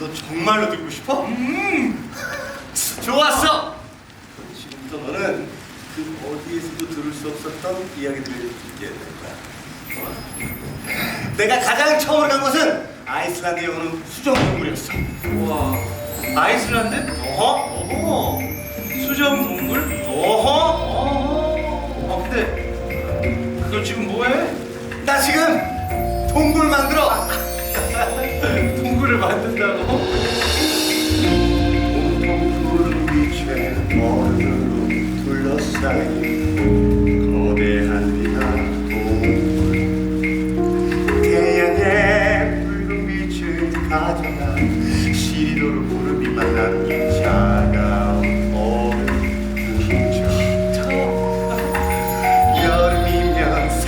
너 정말로 듣고 싶어? 음, 좋았어. 지금부터 너는 그 어디에서도 들을 수 없었던 이야기들을 듣게 될 거야. 어? 내가 가장 처음으로 간 곳은 아이슬란드에 오는 수정 동물이었어. 우와, 아이슬란드? 어허, 어허, 수정 동물? 어허. 어, 아 근데 그거 지금 뭐해? 나 지금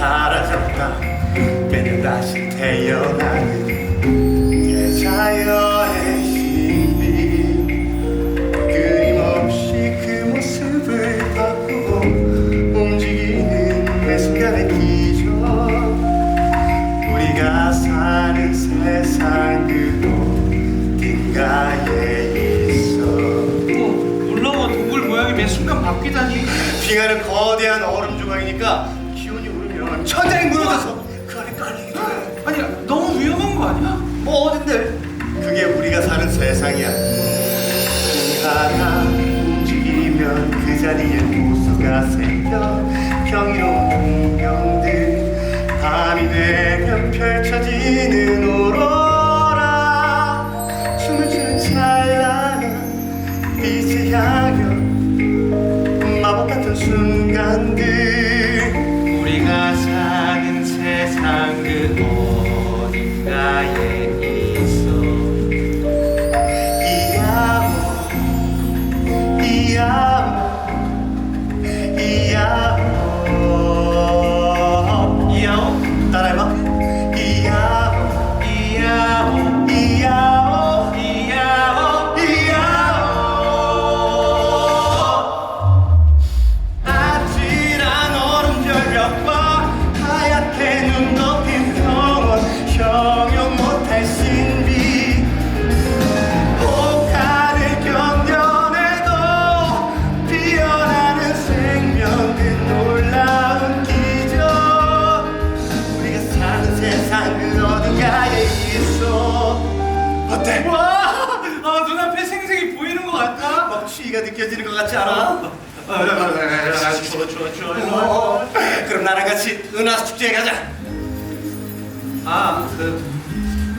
사라졌다. 때는 다시 태어나는 빙하는 거대한 얼음 조각이니까 기온이 오르면 천장이 무너져서 그 안에 깔리게 돼 아니 너무 위험한 거 아니야? 뭐 어딘데? 그게 우리가 사는 세상이야. 하나 움직이면 그 자리에 호수가 생겨 평이로 순간 와, 아, 눈앞에 생생히 보이는 것 같다. 막 추위가 느껴지는 것 같지 않아? 추워, 추워, 추워. 어, 그럼 나랑 같이 은하수 축제에 가자 아, 그,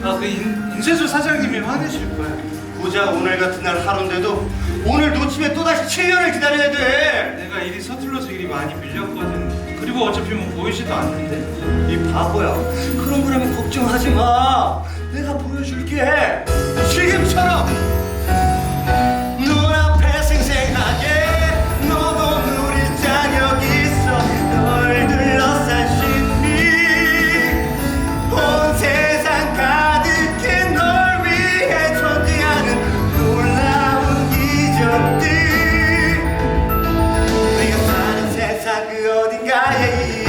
아, 그 인, 인쇄소 사장님이 화내실 거야. 고작 오늘 같은 날 하루인데도 오늘 놓치면 또다시 7년을 기다려야 돼 내가 일이 서툴러서 일이 많이 밀렸거든. 그리고 어차피 뭐 보이지도 않는데. 이 바보야 그런 거라면 걱정하지 마 내가 보여줄게. 지금처럼 눈앞에 생생하게 너도 누릴 자격 있어 널 둘러싼 신비 온 세상 가득히 널 위해 존재하는 놀라운 기적들. 내가 사는 세상 그 어딘가에